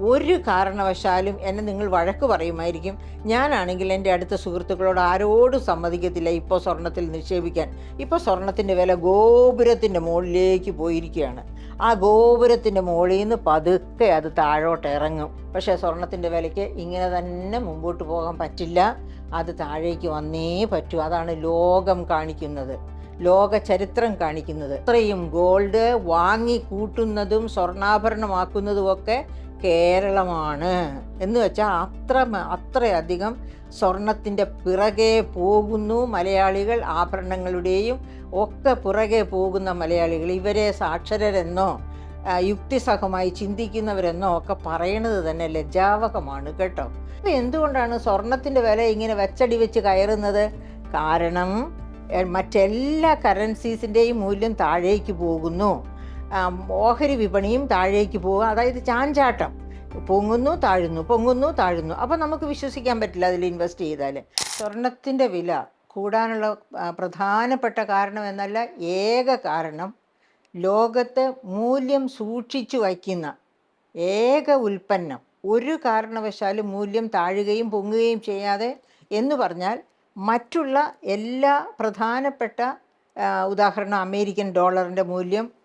ഒരു കാരണവശാലും എന്നെ നിങ്ങൾ വഴക്ക് പറയുമായിരിക്കും. ഞാനാണെങ്കിൽ എന്റെ അടുത്ത സുഹൃത്തുക്കളോട് ആരോടും സമ്മതിക്കത്തില്ല ഇപ്പോൾ സ്വർണത്തിൽ നിക്ഷേപിക്കാൻ. ഇപ്പോൾ സ്വർണത്തിന്റെ വില ഗോപുരത്തിന്റെ മുകളിലേക്ക് പോയിരിക്കുകയാണ്. ആ ഗോപുരത്തിന്റെ മുകളിൽ നിന്ന് പതുക്കെ അത് താഴോട്ട് ഇറങ്ങും. പക്ഷേ സ്വർണത്തിന്റെ വിലയ്ക്ക് ഇങ്ങനെ തന്നെ മുമ്പോട്ട് പോകാൻ പറ്റില്ല. അത് താഴേക്ക് വന്നേ പറ്റൂ. അതാണ് ലോകം കാണിക്കുന്നത്. ലോക ചരിത്രം കാണിക്കുന്നത്. ഇത്രയും ഗോൾഡ് വാങ്ങി കൂട്ടുന്നതും സ്വർണാഭരണമാക്കുന്നതുമൊക്കെ കേരളമാണ്. എന്ന് വെച്ചാൽ അത്ര അത്രയധികം സ്വർണത്തിന്റെ പിറകെ പോകുന്നു മലയാളികൾ ആഭരണങ്ങളുടെയും ഒക്കെ പുറകെ പോകുന്ന മലയാളികൾ. ഇവരെ സാക്ഷരരെന്നോ യുക്തിസഹമായി ചിന്തിക്കുന്നവരെന്നോ ഒക്കെ പറയണത് തന്നെ ലജ്ജാവകമാണ് കേട്ടോ. അപ്പം എന്തുകൊണ്ടാണ് സ്വർണത്തിന്റെ വില ഇങ്ങനെ വെച്ചടി വെച്ച് കയറുന്നത്? കാരണം മറ്റെല്ലാ കറൻസീസിന്റെയും മൂല്യം താഴേക്ക് പോകുന്നു. ഓഹരി വിപണിയും താഴേക്ക് പോകുക അതായത് ചാഞ്ചാട്ടം. പൊങ്ങുന്നു താഴുന്നു പൊങ്ങുന്നു താഴുന്നു. അപ്പോൾ നമുക്ക് വിശ്വസിക്കാൻ പറ്റില്ല അതിൽ ഇൻവെസ്റ്റ് ചെയ്താൽ. സ്വർണത്തിന്റെ വില കൂടാനുള്ള പ്രധാനപ്പെട്ട കാരണം എന്നല്ല ഏക കാരണം ലോകത്ത് മൂല്യം സൂക്ഷിച്ചു വയ്ക്കുന്ന ഏക ഉൽപ്പന്നം. ഒരു കാരണവശാലും മൂല്യം താഴുകയും പൊങ്ങുകയും ചെയ്യാതെ എന്ന് പറഞ്ഞാൽ മറ്റുള്ള എല്ലാ പ്രധാനപ്പെട്ട ഉദാഹരണം അമേരിക്കൻ ഡോളറിന്റെ മൂല്യം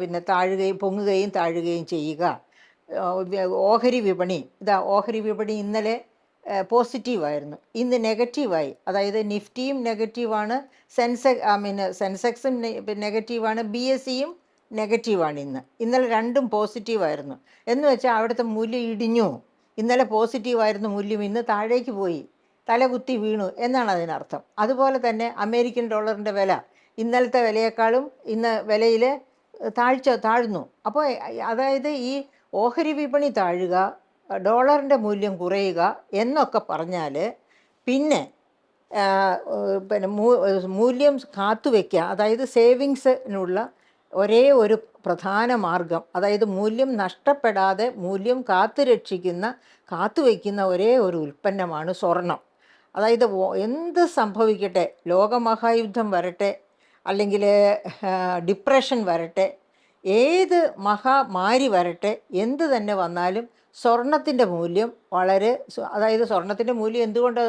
പിന്നെ താഴുകയും പൊങ്ങുകയും താഴുകയും ചെയ്യുക. ഓഹരി വിപണി. ഇതാ ഓഹരി വിപണി ഇന്നലെ പോസിറ്റീവായിരുന്നു ഇന്ന് നെഗറ്റീവായി അതായത് നിഫ്റ്റിയും നെഗറ്റീവാണ് സെൻസെക് ഐ മീൻ സെൻസെക്സും നെഗറ്റീവാണ് ബി എസ് സിയും നെഗറ്റീവാണ് ഇന്ന്. ഇന്നലെ രണ്ടും പോസിറ്റീവായിരുന്നു എന്ന് വെച്ചാൽ അവിടുത്തെ മൂല്യം ഇടിഞ്ഞു. ഇന്നലെ പോസിറ്റീവായിരുന്നു മൂല്യം. ഇന്ന് താഴേക്ക് പോയി. തലകുത്തി വീണു എന്നാണ് അതിനർത്ഥം. അതുപോലെ തന്നെ അമേരിക്കൻ ഡോളറിന്റെ വില. ഇന്നലത്തെ വിലയേക്കാളും ഇന്ന് വിലയിൽ താഴ്ച താഴ്ന്നു. അപ്പോൾ അതായത് ഈ ഓഹരി വിപണി താഴുക ഡോളറിന്റെ മൂല്യം കുറയുക എന്നൊക്കെ പറഞ്ഞാൽ പിന്നെ പിന്നെ മൂല്യം കാത്തുവെക്കുക അതായത് സേവിങ്സിനുള്ള ഒരേ ഒരു പ്രധാന മാർഗം അതായത് മൂല്യം നഷ്ടപ്പെടാതെ മൂല്യം കാത്തു രക്ഷിക്കുന്ന കാത്തുവെക്കുന്ന ഒരേ ഒരു ഉൽപ്പന്നമാണ് സ്വർണം അതായത് എന്ത് സംഭവിക്കട്ടെ? ലോകമഹായുദ്ധം വരട്ടെ അല്ലെങ്കിൽ ഡിപ്രഷൻ വരട്ടെ ഏത് മഹാമാരി വരട്ടെ എന്ത് തന്നെ വന്നാലും സ്വർണത്തിന്റെ മൂല്യം വളരെ അതായത് സ്വർണത്തിന്റെ മൂല്യം എന്തുകൊണ്ട്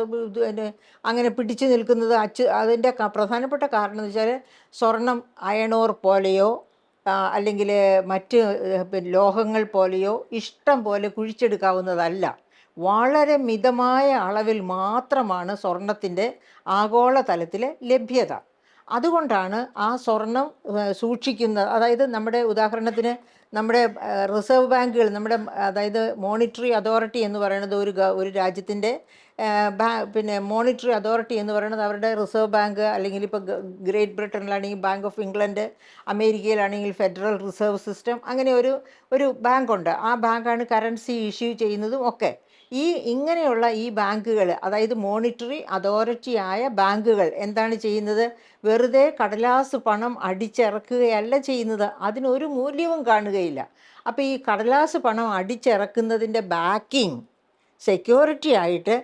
അങ്ങനെ പിടിച്ചു നിൽക്കുന്നത്? അച്ച് അതിന്റെ പ്രധാനപ്പെട്ട കാരണം എന്ന് വെച്ചാൽ സ്വർണം അയണോർ പോലെയോ അല്ലെങ്കിൽ മറ്റ് ലോഹങ്ങൾ പോലെയോ ഇഷ്ടം പോലെ കുഴിച്ചെടുക്കാവുന്നതല്ല. വളരെ മിതമായ അളവിൽ മാത്രമാണ് സ്വർണത്തിന്റെ ആഗോളതലത്തിലെ ലഭ്യത. അതുകൊണ്ടാണ് ആ സ്വർണം സൂക്ഷിക്കുന്നത് അതായത് നമ്മുടെ ഉദാഹരണത്തിന് നമ്മുടെ റിസർവ് ബാങ്കുകൾ നമ്മുടെ അതായത് മോണിറ്ററി അതോറിറ്റി എന്ന് പറയുന്നത് ഒരു ഒരു രാജ്യത്തിന്റെ പിന്നെ മോണിറ്ററി അതോറിറ്റി എന്ന് പറയുന്നത് അവരുടെ റിസർവ് ബാങ്ക് അല്ലെങ്കിൽ ഇപ്പോൾ ഗ്രേറ്റ് ബ്രിട്ടനിലാണെങ്കിൽ ബാങ്ക് ഓഫ് ഇംഗ്ലണ്ട് അമേരിക്കയിലാണെങ്കിൽ ഫെഡറൽ റിസർവ് സിസ്റ്റം അങ്ങനെ ഒരു ഒരു ബാങ്കുണ്ട്. ആ ബാങ്കാണ് കറൻസി ഇഷ്യൂ ചെയ്യുന്നതും ഒക്കെ. ഈ ഇങ്ങനെയുള്ള ഈ ബാങ്കുകൾ അതായത് മോണിറ്ററി അതോറിറ്റിയായ ബാങ്കുകൾ എന്താണ് ചെയ്യുന്നത്? വെറുതെ കടലാസ് പണം അടിച്ചിറക്കുകയല്ല ചെയ്യുന്നത്. അതിനൊരു മൂല്യവും കാണുകയില്ല. അപ്പോൾ ഈ കടലാസ് പണം അടിച്ചിറക്കുന്നതിന്റെ ബാക്കിംഗ് സെക്യൂരിറ്റി ആയിട്ട്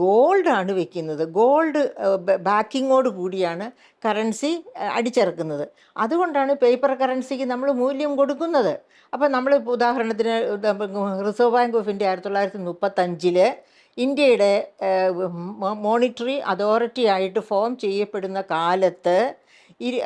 ഗോൾഡാണ് വെക്കുന്നത്. ഗോൾഡ് ബാക്കിങ്ങോട് കൂടിയാണ് കറൻസി അടിച്ചിറക്കുന്നത്. അതുകൊണ്ടാണ് പേപ്പർ കറൻസിക്ക് നമ്മൾ മൂല്യം കൊടുക്കുന്നത്. അപ്പോൾ നമ്മൾ ഉദാഹരണത്തിന് റിസർവ് ബാങ്ക് ഓഫ് ഇന്ത്യ ആയിരത്തി തൊള്ളായിരത്തി മുപ്പത്തഞ്ചിൽ ഇന്ത്യയുടെ മോണിറ്ററി അതോറിറ്റി ആയിട്ട് ഫോം ചെയ്യപ്പെടുന്ന കാലത്ത് ഇരു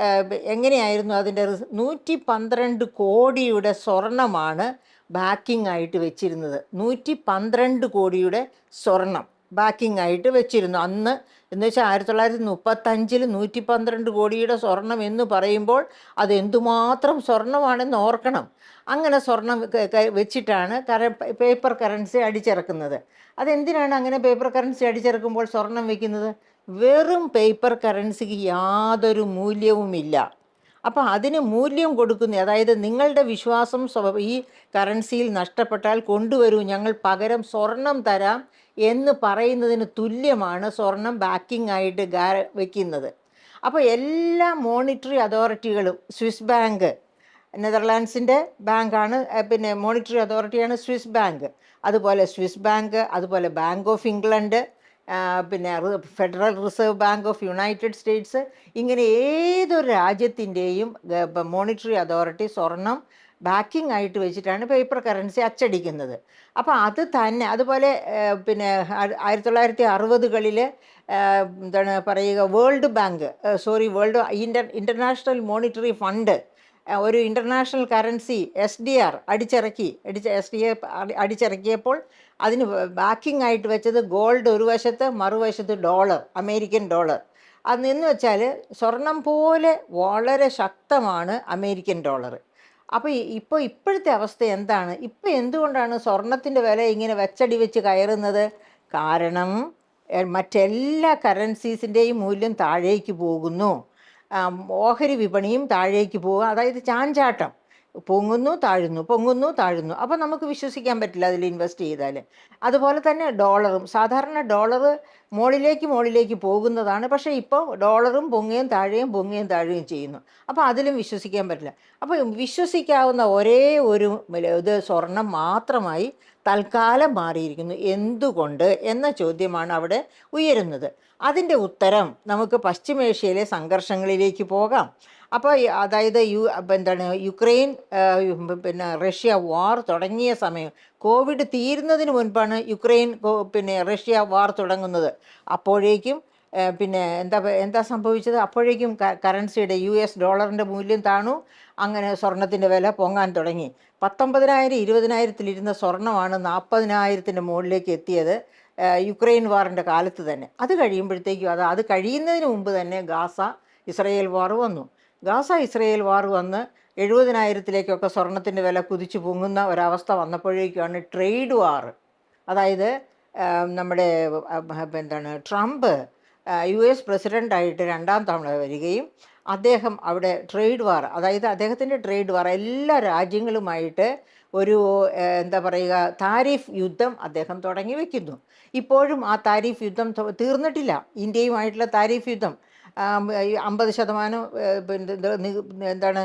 എങ്ങനെയായിരുന്നു? അതിന്റെ നൂറ്റി പന്ത്രണ്ട് കോടിയുടെ സ്വർണമാണ് ബാക്കിംഗ് ആയിട്ട് വെച്ചിരുന്നത്. നൂറ്റി പന്ത്രണ്ട് കോടിയുടെ സ്വർണം. ബാക്കിംഗ് ആയിട്ട് വെച്ചിരുന്നു. അന്ന് എന്ന് വെച്ചാൽ ആയിരത്തി തൊള്ളായിരത്തി മുപ്പത്തഞ്ചിൽ നൂറ്റി പന്ത്രണ്ട് കോടിയുടെ സ്വർണം എന്ന് പറയുമ്പോൾ അത് എന്തുമാത്രം സ്വർണമാണെന്ന് ഓർക്കണം. അങ്ങനെ സ്വർണം വെച്ചിട്ടാണ് കര പേപ്പർ കറൻസി അടിച്ചിറക്കുന്നത്. അതെന്തിനാണ് അങ്ങനെ പേപ്പർ കറൻസി അടിച്ചിറക്കുമ്പോൾ സ്വർണം വെക്കുന്നത്? വെറും പേപ്പർ കറൻസിക്ക് യാതൊരു മൂല്യവുമില്ല. അപ്പോൾ അതിന് മൂല്യം കൊടുക്കുന്ന അതായത് നിങ്ങളുടെ വിശ്വാസം ഈ കറൻസിയിൽ നഷ്ടപ്പെട്ടാൽ കൊണ്ടുവരൂ. ഞങ്ങൾ പകരം സ്വർണം തരാം. എന്ന് പറയുന്നതിന് തുല്യമാണ് സ്വർണം ബാക്കിംഗ് ആയിട്ട് ഗാ വയ്ക്കുന്നത് അപ്പോൾ എല്ലാ മോണിറ്ററി അതോറിറ്റികളും സ്വിസ് ബാങ്ക് നെതർലാൻഡ്സിന്റെ ബാങ്കാണ് പിന്നെ മോണിറ്ററി അതോറിറ്റിയാണ് സ്വിസ് ബാങ്ക് അതുപോലെ സ്വിസ് ബാങ്ക് അതുപോലെ ബാങ്ക് ഓഫ് ഇംഗ്ലണ്ട് പിന്നെ federal reserve bank of United States ഇങ്ങനെ ഏതൊരു രാജ്യത്തിന്റെയും മോണിറ്ററി അതോറിറ്റി സ്വർണം ബാക്കിംഗ് ആയിട്ട് വെച്ചിട്ടാണ് പേപ്പർ കറൻസി അച്ചടിക്കുന്നത്. അപ്പോൾ അത് തന്നെ അതുപോലെ പിന്നെ ആയിരത്തി തൊള്ളായിരത്തി അറുപതുകളിൽ എന്താണ് പറയുക world bank sorry world inter international monetary fund ഒരു international currency S D R അടിച്ചിറക്കി അടിച്ച എസ് ഡി എ അടിച്ചിറക്കിയപ്പോൾ അതിന് ബാക്കിംഗ് ആയിട്ട് വെച്ചത് ഗോൾഡ് ഒരു വശത്ത് മറുവശത്ത് ഡോളർ അമേരിക്കൻ ഡോളർ. അതെന്ന് വെച്ചാൽ സ്വർണം പോലെ വളരെ ശക്തമാണ് അമേരിക്കൻ ഡോളർ. അപ്പോൾ ഇപ്പോൾ ഇപ്പോഴത്തെ അവസ്ഥ എന്താണ്? ഇപ്പോൾ എന്തുകൊണ്ടാണ് സ്വർണത്തിന്റെ വില ഇങ്ങനെ വെച്ചടി വെച്ച് കയറുന്നത്? കാരണം മറ്റെല്ലാ കറൻസീസിന്റെയും മൂല്യം താഴേക്ക് പോകുന്നു. ഓഹരി വിപണിയും താഴേക്ക് പോകുക. അതായത് ചാഞ്ചാട്ടം. പൊങ്ങുന്നു താഴുന്നു പൊങ്ങുന്നു താഴുന്നു. അപ്പോൾ നമുക്ക് വിശ്വസിക്കാൻ പറ്റില്ല അതിൽ ഇൻവെസ്റ്റ് ചെയ്താൽ അതുപോലെ തന്നെ ഡോളറും സാധാരണ ഡോളർ മുകളിലേക്ക് മുകളിലേക്ക് പോകുന്നതാണ്. പക്ഷേ ഇപ്പോൾ ഡോളറും പൊങ്ങുകയും താഴെയും പൊങ്ങുകയും താഴുകയും ചെയ്യുന്നു. അപ്പോൾ അതിലും വിശ്വസിക്കാൻ പറ്റില്ല. അപ്പോൾ വിശ്വസിക്കാവുന്ന ഒരേ ഒരു ഇത് സ്വർണം മാത്രമായി തൽക്കാലം മാറിയിരിക്കുന്നു. എന്തുകൊണ്ട് എന്ന ചോദ്യമാണ് അവിടെ ഉയരുന്നത്. അതിന്റെ ഉത്തരം നമുക്ക് പശ്ചിമേഷ്യയിലെ സംഘർഷങ്ങളിലേക്ക് പോകാം. അപ്പോൾ അതായത് യു എന്താണ് യുക്രൈൻ പിന്നെ റഷ്യ വാർ തുടങ്ങിയ സമയം കോവിഡ് തീരുന്നതിന് മുൻപാണ് യുക്രൈൻ പിന്നെ റഷ്യ വാർ തുടങ്ങുന്നത്. അപ്പോഴേക്കും പിന്നെ എന്താ എന്താ സംഭവിച്ചത്? അപ്പോഴേക്കും കറൻസിയുടെ യു എസ് ഡോളറിന്റെ മൂല്യം താണു. അങ്ങനെ സ്വർണത്തിന്റെ വില പൊങ്ങാൻ തുടങ്ങി. പത്തൊമ്പതിനായിരം ഇരുപതിനായിരത്തിലിരുന്ന സ്വർണമാണ് നാൽപ്പതിനായിരത്തിന്റെ മുകളിലേക്ക് എത്തിയത് യുക്രൈൻ വാറിന്റെ കാലത്ത് തന്നെ. അത് കഴിയുമ്പോഴത്തേക്കും അത് അത് കഴിയുന്നതിന് മുമ്പ് തന്നെ ഗാസ ഇസ്രയേൽ വാർ വന്നു. ഗാസ ഇസ്രയേൽ വാർ വന്ന് എഴുപതിനായിരത്തിലേക്കൊക്കെ സ്വർണത്തിന്റെ വില കുതിച്ചു പൊങ്ങുന്ന ഒരവസ്ഥ വന്നപ്പോഴേക്കാണ് ട്രേഡ് വാർ അതായത് നമ്മുടെ എന്താണ് ട്രംപ് യു എസ് പ്രസിഡന്റായിട്ട് രണ്ടാം തവണ വരികയും അദ്ദേഹം അവിടെ ട്രേഡ് വാർ അതായത് അദ്ദേഹത്തിന്റെ ട്രേഡ് വാർ എല്ലാ രാജ്യങ്ങളുമായിട്ട് ഒരു എന്താ പറയുക താരിഫ് യുദ്ധം അദ്ദേഹം തുടങ്ങി വയ്ക്കുന്നു ഇപ്പോഴും ആ താരിഫ് യുദ്ധം തീർന്നിട്ടില്ല. ഇന്ത്യയുമായിട്ടുള്ള താരിഫ് യുദ്ധം. അമ്പത് ശതമാനം പിന്നെ എന്താണ്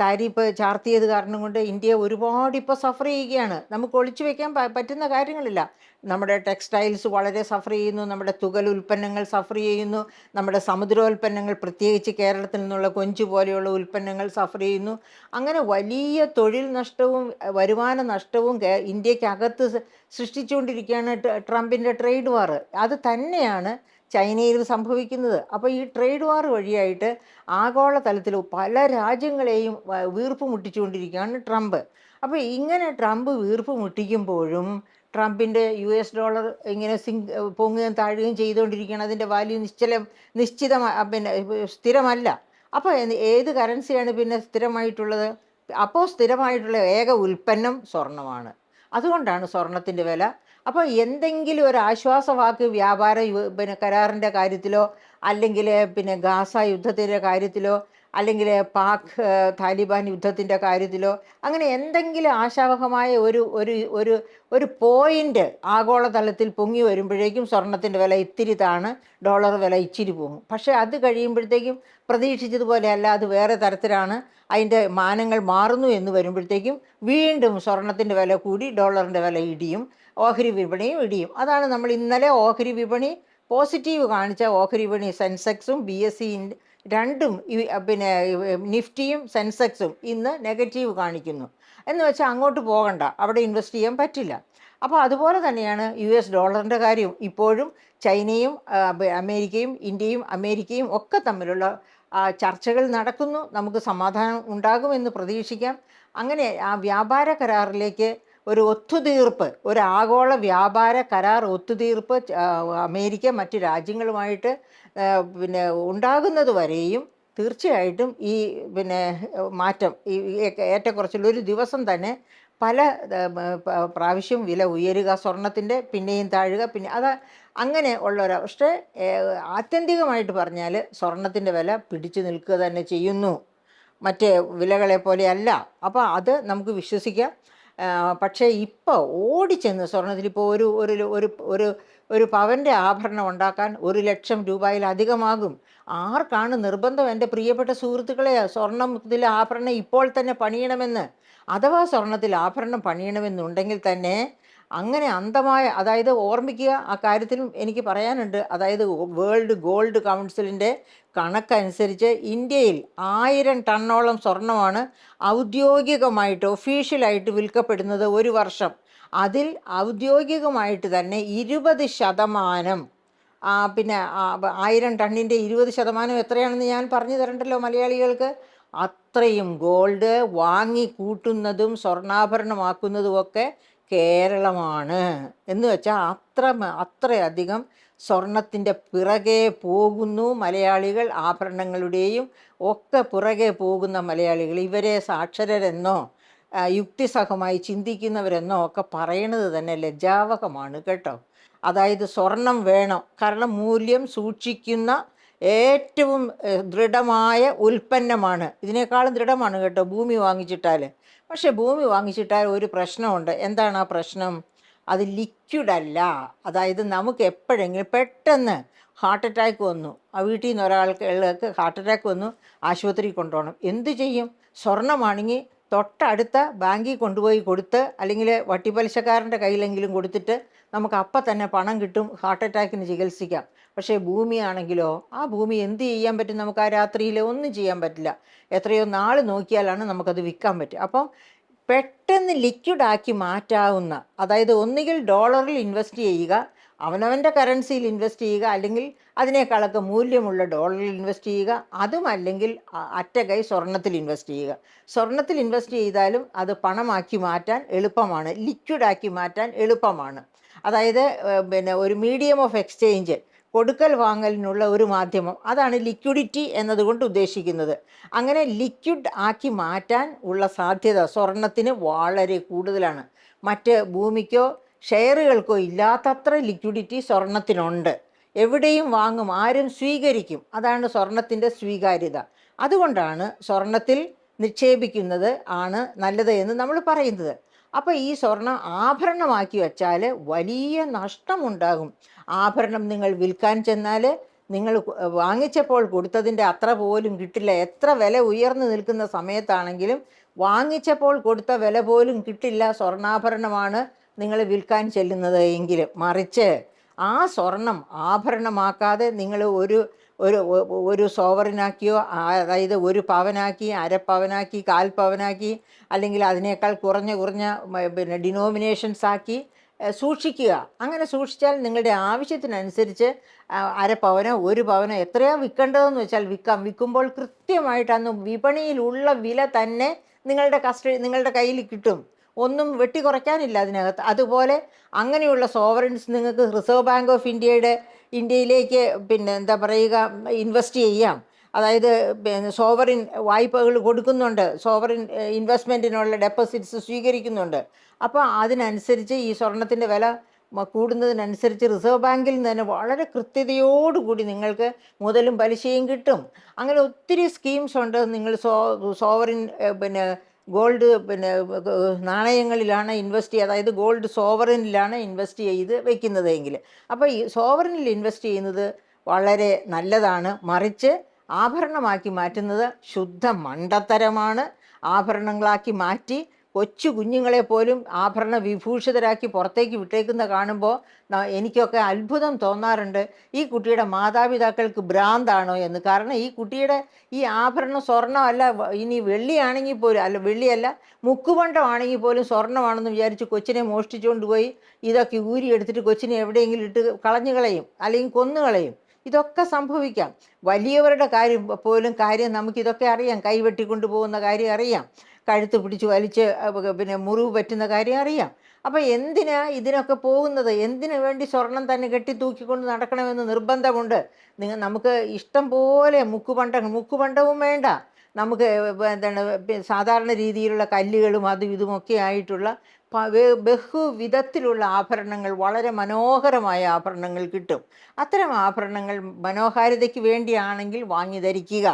താരിഫ് ചാർത്തിയത് കാരണം കൊണ്ട് ഇന്ത്യ ഒരുപാട് ഇപ്പോൾ സഫർ ചെയ്യുകയാണ്. നമുക്ക് ഒളിച്ചു വെക്കാൻ പറ്റുന്ന കാര്യങ്ങളില്ല. നമ്മുടെ ടെക്സ്റ്റൈൽസ് വളരെ സഫർ ചെയ്യുന്നു നമ്മുടെ തുകൽ ഉൽപ്പന്നങ്ങൾ സഫർ ചെയ്യുന്നു നമ്മുടെ സമുദ്രോൽപ്പന്നങ്ങൾ പ്രത്യേകിച്ച് കേരളത്തിൽ നിന്നുള്ള കൊഞ്ച് പോലെയുള്ള ഉൽപ്പന്നങ്ങൾ സഫർ ചെയ്യുന്നു. അങ്ങനെ വലിയ തൊഴിൽ നഷ്ടവും വരുമാന നഷ്ടവും ഇന്ത്യക്കകത്ത് സൃഷ്ടിച്ചുകൊണ്ടിരിക്കുകയാണ് ട്രംപിന്റെ ട്രേഡ് വാർ. അത് തന്നെയാണ് ചൈനയിൽ സംഭവിക്കുന്നത്. അപ്പോൾ ഈ ട്രേഡ് വാർ വഴിയായിട്ട് ആഗോളതലത്തിൽ പല രാജ്യങ്ങളെയും വീർപ്പ് മുട്ടിച്ചുകൊണ്ടിരിക്കുകയാണ് ട്രംപ്. അപ്പോൾ ഇങ്ങനെ ട്രംപ് വീർപ്പ് മുട്ടിക്കുമ്പോഴും ട്രംപിന്റെ യു എസ് ഡോളർ ഇങ്ങനെ സിങ് പൊങ്ങുകയും താഴുകയും ചെയ്തുകൊണ്ടിരിക്കുകയാണ്. അതിന്റെ വാല്യൂ നിശ്ചലം നിശ്ചിതമായി പിന്നെ സ്ഥിരമല്ല. അപ്പോൾ ഏത് കറൻസിയാണ് പിന്നെ സ്ഥിരമായിട്ടുള്ളത്? അപ്പോൾ സ്ഥിരമായിട്ടുള്ള ഏക ഉൽപ്പന്നം സ്വർണമാണ്. അതുകൊണ്ടാണ് സ്വർണത്തിന്റെ വില അപ്പോൾ എന്തെങ്കിലും ഒരു ആശ്വാസവാക്ക് വ്യാപാര പിന്നെ കരാറിന്റെ കാര്യത്തിലോ അല്ലെങ്കിൽ പിന്നെ ഗാസ യുദ്ധത്തിന്റെ കാര്യത്തിലോ അല്ലെങ്കിൽ പാക് താലിബാൻ യുദ്ധത്തിന്റെ കാര്യത്തിലോ അങ്ങനെ എന്തെങ്കിലും ആശാവഹമായ ഒരു ഒരു ഒരു ഒരു പോയിന്റ് ആഗോളതലത്തിൽ പൊങ്ങി വരുമ്പോഴേക്കും സ്വർണത്തിന്റെ വില ഇത്തിരി താണ് ഡോളർ വില ഇച്ചിരി പോകും പക്ഷേ അത് കഴിയുമ്പോഴത്തേക്കും പ്രതീക്ഷിച്ചതുപോലെ അല്ല അത് വേറെ തരത്തിലാണ് അതിന്റെ മാനങ്ങൾ മാറുന്നു എന്ന് വരുമ്പോഴത്തേക്കും വീണ്ടും സ്വർണത്തിന്റെ വില കൂടി ഡോളറിന്റെ വില ഇടിയും ഓഹരി വിപണിയും ഇടിയും. അതാണ് നമ്മൾ ഇന്നലെ ഓഹരി വിപണി പോസിറ്റീവ് കാണിച്ച ഓഹരി വിപണി. സെൻസെക്സും ബി എസ് സി രണ്ടും പിന്നെ നിഫ്റ്റിയും സെൻസെക്സും ഇന്ന് നെഗറ്റീവ് കാണിക്കുന്നു. എന്ന് വെച്ചാൽ അങ്ങോട്ട് പോകണ്ട. അവിടെ ഇൻവെസ്റ്റ് ചെയ്യാൻ പറ്റില്ല. അപ്പോൾ അതുപോലെ തന്നെയാണ് യു എസ് ഡോളറിന്റെ കാര്യം ഇപ്പോഴും ചൈനയും അമേരിക്കയും ഇന്ത്യയും അമേരിക്കയും ഒക്കെ തമ്മിലുള്ള ചർച്ചകൾ നടക്കുന്നു. നമുക്ക് സമാധാനം ഉണ്ടാകുമെന്ന് പ്രതീക്ഷിക്കാം. അങ്ങനെ ആ വ്യാപാര കരാറിലേക്ക് ഒരു ഒത്തുതീർപ്പ് ഒരു ആഗോള വ്യാപാര കരാർ ഒത്തുതീർപ്പ് അമേരിക്ക മറ്റ് രാജ്യങ്ങളുമായിട്ട് പിന്നെ ഉണ്ടാകുന്നത് വരെയും തീർച്ചയായിട്ടും ഈ പിന്നെ മാറ്റം ഈ ഏറ്റക്കുറച്ചിൽ ഒരു ദിവസം തന്നെ പല പ്രാവശ്യം വില ഉയരുക സ്വർണത്തിന്റെ പിന്നെയും താഴുക പിന്നെ അത് അങ്ങനെ ഉള്ളവർ പക്ഷേ ഏ, ആത്യന്തികമായിട്ട് പറഞ്ഞാൽ സ്വർണത്തിന്റെ വില പിടിച്ചു നിൽക്കുക തന്നെ ചെയ്യുന്നു. മറ്റേ വിലകളെ പോലെയല്ല. അപ്പോൾ അത് നമുക്ക് വിശ്വസിക്കാം. പക്ഷേ ഇപ്പോൾ ഓടിച്ചെന്ന് സ്വർണത്തിൽ ഇപ്പോൾ ഒരു ഒരു ഒരു ഒരു ഒരു പവന്റെ ആഭരണം ഉണ്ടാക്കാൻ ഒരു ലക്ഷം രൂപയിലധികമാകും. ആർക്കാണ് നിർബന്ധം? എന്റെ പ്രിയപ്പെട്ട സുഹൃത്തുക്കളെ സ്വർണത്തിൽ ആഭരണം ഇപ്പോൾ തന്നെ പണിയണമെന്ന്. അഥവാ സ്വർണത്തിൽ ആഭരണം പണിയണമെന്നുണ്ടെങ്കിൽ തന്നെ അങ്ങനെ അന്തമായ അതായത് ഓർമ്മിക്കുക ആ കാര്യത്തിലും എനിക്ക് പറയാനുണ്ട്. അതായത് വേൾഡ് ഗോൾഡ് കൗൺസിലിന്റെ കണക്കനുസരിച്ച് ഇന്ത്യയിൽ ആയിരം ടണ്ണോളം സ്വർണമാണ് ഔദ്യോഗികമായിട്ട് ഒഫീഷ്യലായിട്ട് വിൽക്കപ്പെടുന്നത് ഒരു വർഷം. അതിൽ ഔദ്യോഗികമായിട്ട് തന്നെ ഇരുപത് ശതമാനം പിന്നെ ആയിരം ടണ്ണിന്റെ ഇരുപത് ശതമാനം എത്രയാണെന്ന് ഞാൻ പറഞ്ഞു തരണ്ടല്ലോ മലയാളികൾക്ക്? അത്രയും ഗോൾഡ് വാങ്ങി കൂട്ടുന്നതും സ്വർണാഭരണമാക്കുന്നതുമൊക്കെ കേരളമാണ്. എന്ന് വെച്ചാൽ അത്ര അത്രയധികം സ്വർണത്തിന്റെ പിറകെ പോകുന്നു മലയാളികൾ ആഭരണങ്ങളുടെയും ഒക്കെ പുറകെ പോകുന്ന മലയാളികൾ. ഇവരെ സാക്ഷരരെന്നോ യുക്തിസഹമായി ചിന്തിക്കുന്നവരെന്നോ ഒക്കെ പറയണത് തന്നെ ലജ്ജാവഹമാണ് കേട്ടോ. അതായത് സ്വർണം വേണം. കാരണം മൂല്യം സൂക്ഷിക്കുന്ന ഏറ്റവും ദൃഢമായ ഉൽപ്പന്നമാണ്. ഇതിനേക്കാളും ദൃഢമാണ് കേട്ടോ ഭൂമി വാങ്ങിച്ചിട്ടാൽ പക്ഷെ ഭൂമി വാങ്ങിച്ചിട്ടാൽ ഒരു പ്രശ്നമുണ്ട്. എന്താണ് ആ പ്രശ്നം? അത് ലിക്വിഡല്ല അതായത് നമുക്ക് എപ്പോഴെങ്കിലും പെട്ടെന്ന് ഹാർട്ട് അറ്റാക്ക് വന്നു. ആ വീട്ടിൽ നിന്ന് ഒരാൾക്ക് ഹാർട്ട് അറ്റാക്ക് വന്നു. ആശുപത്രിയിൽ കൊണ്ടുപോകണം. എന്ത് ചെയ്യും? സ്വർണമാണെങ്കിൽ തൊട്ടടുത്ത ബാങ്കിൽ കൊണ്ടുപോയി കൊടുത്ത് അല്ലെങ്കിൽ വട്ടിപ്പലിശക്കാരന്റെ കയ്യിലെങ്കിലും കൊടുത്തിട്ട് നമുക്ക് അപ്പം തന്നെ പണം കിട്ടും ഹാർട്ട് അറ്റാക്കിന് ചികിത്സിക്കാം. പക്ഷേ ഭൂമിയാണെങ്കിലോ ആ ഭൂമി എന്ത് ചെയ്യാൻ പറ്റും? നമുക്ക് ആ രാത്രിയിൽ ഒന്നും ചെയ്യാൻ പറ്റില്ല. എത്രയോ നാൾ നോക്കിയാലാണ് നമുക്കത് വിൽക്കാൻ പറ്റുക. അപ്പം പെട്ടെന്ന് ലിക്വിഡാക്കി മാറ്റാവുന്ന അതായത് ഒന്നുകിൽ ഡോളറിൽ ഇൻവെസ്റ്റ് ചെയ്യുക അവനവന്റെ കറൻസിയിൽ ഇൻവെസ്റ്റ് ചെയ്യുക അല്ലെങ്കിൽ അതിനേക്കാളൊക്കെ മൂല്യമുള്ള ഡോളറിൽ ഇൻവെസ്റ്റ് ചെയ്യുക അതും അല്ലെങ്കിൽ അറ്റകൈ സ്വർണത്തിൽ ഇൻവെസ്റ്റ് ചെയ്യുക. സ്വർണത്തിൽ ഇൻവെസ്റ്റ് ചെയ്താലും അത് പണമാക്കി മാറ്റാൻ എളുപ്പമാണ്. ലിക്വിഡാക്കി മാറ്റാൻ എളുപ്പമാണ്. അതായത് പിന്നെ ഒരു മീഡിയം ഓഫ് എക്സ്ചേഞ്ച് കൊടുക്കൽ വാങ്ങലിനുള്ള ഒരു മാധ്യമം അതാണ് ലിക്വിഡിറ്റി എന്നതുകൊണ്ട് ഉദ്ദേശിക്കുന്നത്. അങ്ങനെ ലിക്വിഡ് ആക്കി മാറ്റാൻ ഉള്ള സാധ്യത സ്വർണത്തിന് വളരെ കൂടുതലാണ്. മറ്റ് ഭൂമിക്കോ ഷെയറുകൾക്കോ ഇല്ലാത്തത്ര ലിക്വിഡിറ്റി സ്വർണത്തിനുണ്ട്. എവിടെയും വാങ്ങും ആരും സ്വീകരിക്കും. അതാണ് സ്വർണത്തിന്റെ സ്വീകാര്യത. അതുകൊണ്ടാണ് സ്വർണത്തിൽ നിക്ഷേപിക്കുന്നത് ആണ് നല്ലത് എന്ന് നമ്മൾ പറയുന്നത്. അപ്പോൾ ഈ സ്വർണം ആഭരണമാക്കി വെച്ചാൽ വലിയ നഷ്ടമുണ്ടാകും. ആഭരണം നിങ്ങൾ വിൽക്കാൻ ചെന്നാൽ നിങ്ങൾ വാങ്ങിച്ചപ്പോൾ കൊടുത്തതിന്റെ അത്ര പോലും കിട്ടില്ല. എത്ര വില ഉയർന്നു നിൽക്കുന്ന സമയത്താണെങ്കിലും വാങ്ങിച്ചപ്പോൾ കൊടുത്ത വില പോലും കിട്ടില്ല. സ്വർണാഭരണമാണ് നിങ്ങൾ വിൽക്കാൻ ചെല്ലുന്നത് എങ്കിൽ മറിച്ച് ആ സ്വർണം ആഭരണമാക്കാതെ നിങ്ങൾ ഒരു ഒരു ഒരു സോവറിനാക്കിയോ അതായത് ഒരു പവനാക്കി അരപ്പവനാക്കി കാൽ പവനാക്കി അല്ലെങ്കിൽ അതിനേക്കാൾ കുറഞ്ഞ കുറഞ്ഞ പിന്നെ ഡിനോമിനേഷൻസ് ആക്കി സൂക്ഷിക്കുക. അങ്ങനെ സൂക്ഷിച്ചാൽ നിങ്ങളുടെ ആവശ്യത്തിനനുസരിച്ച് അരപ്പവനോ അര പവനോ ഒരു പവനോ എത്രയാ വിൽക്കേണ്ടതെന്ന് വെച്ചാൽ വിൽക്കാം. വിൽക്കുമ്പോൾ കൃത്യമായിട്ട് അന്ന് വിപണിയിലുള്ള വില തന്നെ നിങ്ങളുടെ കസ്റ്റഡി നിങ്ങളുടെ കയ്യിൽ കിട്ടും. ഒന്നും വെട്ടി കുറയ്ക്കാനില്ല അതിനകത്ത്. അതുപോലെ അങ്ങനെയുള്ള സോവറിൻസ് നിങ്ങൾക്ക് റിസർവ് ബാങ്ക് ഓഫ് ഇന്ത്യയുടെ ഇന്ത്യയിലേക്ക് പിന്നെ എന്താ പറയുക ഇൻവെസ്റ്റ് ചെയ്യാം. അതായത് സോവറിൻ വായ്പകൾ കൊടുക്കുന്നുണ്ട്. സോവറിൻ ഇൻവെസ്റ്റ്മെന്റിനുള്ള ഡെപ്പോസിറ്റ്സ് സ്വീകരിക്കുന്നുണ്ട്. അപ്പോൾ അതിനനുസരിച്ച് ഈ സ്വർണത്തിന്റെ വില കൂടുന്നതിനനുസരിച്ച് റിസർവ് ബാങ്കിൽ നിന്ന് തന്നെ വളരെ കൃത്യതയോടുകൂടി നിങ്ങൾക്ക് മുതലും പലിശയും കിട്ടും. അങ്ങനെ ഒത്തിരി സ്കീംസ് ഉണ്ട്. നിങ്ങൾ സോ സോവറിൻ പിന്നെ ഗോൾഡ് പിന്നെ നാണയങ്ങളിലാണ് ഇൻവെസ്റ്റ് ചെയ്യുക. അതായത് ഗോൾഡ് സോവറിനിലാണ് ഇൻവെസ്റ്റ് ചെയ്ത് വെക്കുന്നതെങ്കിൽ അപ്പോൾ ഈ സോവറിനിൽ ഇൻവെസ്റ്റ് ചെയ്യുന്നത് വളരെ നല്ലതാണ്. മറിച്ച് ആഭരണമാക്കി മാറ്റുന്നത് ശുദ്ധ മണ്ടത്തരമാണ്. ആഭരണങ്ങളാക്കി മാറ്റി കൊച്ചു കുഞ്ഞുങ്ങളെ പോലും ആഭരണ വിഭൂഷിതരാക്കി പുറത്തേക്ക് വിട്ടേക്കുന്ന കാണുമ്പോൾ എനിക്കൊക്കെ അത്ഭുതം തോന്നാറുണ്ട്. ഈ കുട്ടിയുടെ മാതാപിതാക്കൾക്ക് ഭ്രാന്താണോ എന്ന്. കാരണം ഈ കുട്ടിയുടെ ഈ ആഭരണം സ്വർണമല്ല ഇനി വെള്ളിയാണെങ്കിൽ പോലും അല്ല വെള്ളിയല്ല മുക്കുപണ്ടമാണെങ്കിൽ പോലും സ്വർണമാണെന്ന് വിചാരിച്ച് കൊച്ചിനെ മോഷ്ടിച്ചുകൊണ്ട് പോയി ഇതൊക്കെ ഊരിയെടുത്തിട്ട് കൊച്ചിനെ എവിടെയെങ്കിലും ഇട്ട് കളഞ്ഞു കളയും അല്ലെങ്കിൽ കൊന്നു കളയും. ഇതൊക്കെ സംഭവിക്കാം. വലിയവരുടെ കാര്യം പോലും കാര്യം നമുക്കിതൊക്കെ അറിയാം. കൈ വെട്ടിക്കൊണ്ട് പോകുന്ന കാര്യം അറിയാം. കഴുത്ത് പിടിച്ച് വലിച്ച് പിന്നെ മുറിവ് പറ്റുന്ന കാര്യം അറിയാം. അപ്പോൾ എന്തിനാ ഇതിനൊക്കെ പോകുന്നത്? എന്തിനു വേണ്ടി സ്വർണം തന്നെ കെട്ടി തൂക്കിക്കൊണ്ട് നടക്കണമെന്ന് നിർബന്ധമുണ്ട്? നിങ്ങൾ നമുക്ക് ഇഷ്ടം പോലെ മുക്കുപണ്ടങ്ങൾ മുക്കുപണ്ടവും വേണ്ട. നമുക്ക് എന്താണ് സാധാരണ രീതിയിലുള്ള കല്ലുകളും അതും ഇതുമൊക്കെ ആയിട്ടുള്ള ബഹുവിധത്തിലുള്ള ആഭരണങ്ങൾ വളരെ മനോഹരമായ ആഭരണങ്ങൾ കിട്ടും. അത്തരം ആഭരണങ്ങൾ മനോഹാരിതയ്ക്ക് വേണ്ടിയാണെങ്കിൽ വാങ്ങി ധരിക്കുക.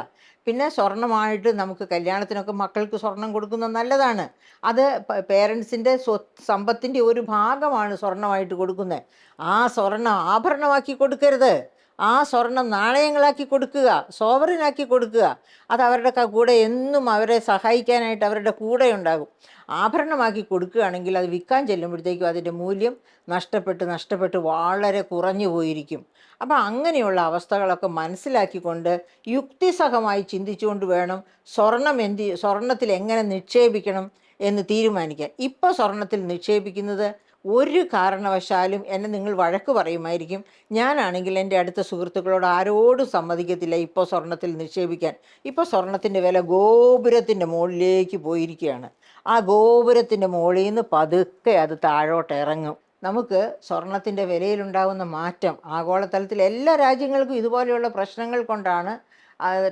പിന്നെ സ്വർണമായിട്ട് നമുക്ക് കല്യാണത്തിനൊക്കെ മക്കൾക്ക് സ്വർണം കൊടുക്കുന്നത് നല്ലതാണ്. അത് പേരൻസിന്റെ സ്വത്ത് സമ്പത്തിന്റെ ഒരു ഭാഗമാണ് സ്വർണമായിട്ട് കൊടുക്കുന്നത്. ആ സ്വർണം ആഭരണമാക്കി കൊടുക്കരുത്. ആ സ്വർണം നാണയങ്ങളാക്കി കൊടുക്കുക സോവറിനാക്കി കൊടുക്കുക. അത് അവരുടെ കൂടെ എന്നും അവരെ സഹായിക്കാനായിട്ട് അവരുടെ കൂടെ ഉണ്ടാകും. ആഭരണമാക്കി കൊടുക്കുകയാണെങ്കിൽ അത് വിൽക്കാൻ ചെല്ലുമ്പോഴത്തേക്കും അതിന്റെ മൂല്യം നഷ്ടപ്പെട്ട് നഷ്ടപ്പെട്ട് വളരെ കുറഞ്ഞു പോയിരിക്കും. അപ്പം അങ്ങനെയുള്ള അവസ്ഥകളൊക്കെ മനസ്സിലാക്കിക്കൊണ്ട് യുക്തിസഹമായി ചിന്തിച്ചുകൊണ്ട് വേണം സ്വർണം എന്ത് സ്വർണത്തിൽ എങ്ങനെ നിക്ഷേപിക്കണം എന്ന് തീരുമാനിക്കാൻ. ഇപ്പോൾ സ്വർണത്തിൽ നിക്ഷേപിക്കുന്നത് ഒരു കാരണവശാലും എന്നെ നിങ്ങൾ വഴക്ക് പറയുമായിരിക്കും. ഞാനാണെങ്കിൽ എന്റെ അടുത്ത സുഹൃത്തുക്കളോട് ആരോടും സമ്മതിക്കത്തില്ല ഇപ്പോൾ സ്വർണത്തിൽ നിക്ഷേപിക്കാൻ. ഇപ്പോൾ സ്വർണത്തിന്റെ വില ഗോപുരത്തിന്റെ മുകളിലേക്ക് പോയിരിക്കുകയാണ്. ആ ഗോപുരത്തിന്റെ മുകളിൽ നിന്ന് പതുക്കെ അത് താഴോട്ട് ഇറങ്ങും. നമുക്ക് സ്വർണത്തിന്റെ വിലയിലുണ്ടാകുന്ന മാറ്റം ആഗോളതലത്തിൽ എല്ലാ രാജ്യങ്ങൾക്കും ഇതുപോലെയുള്ള പ്രശ്നങ്ങൾ കൊണ്ടാണ്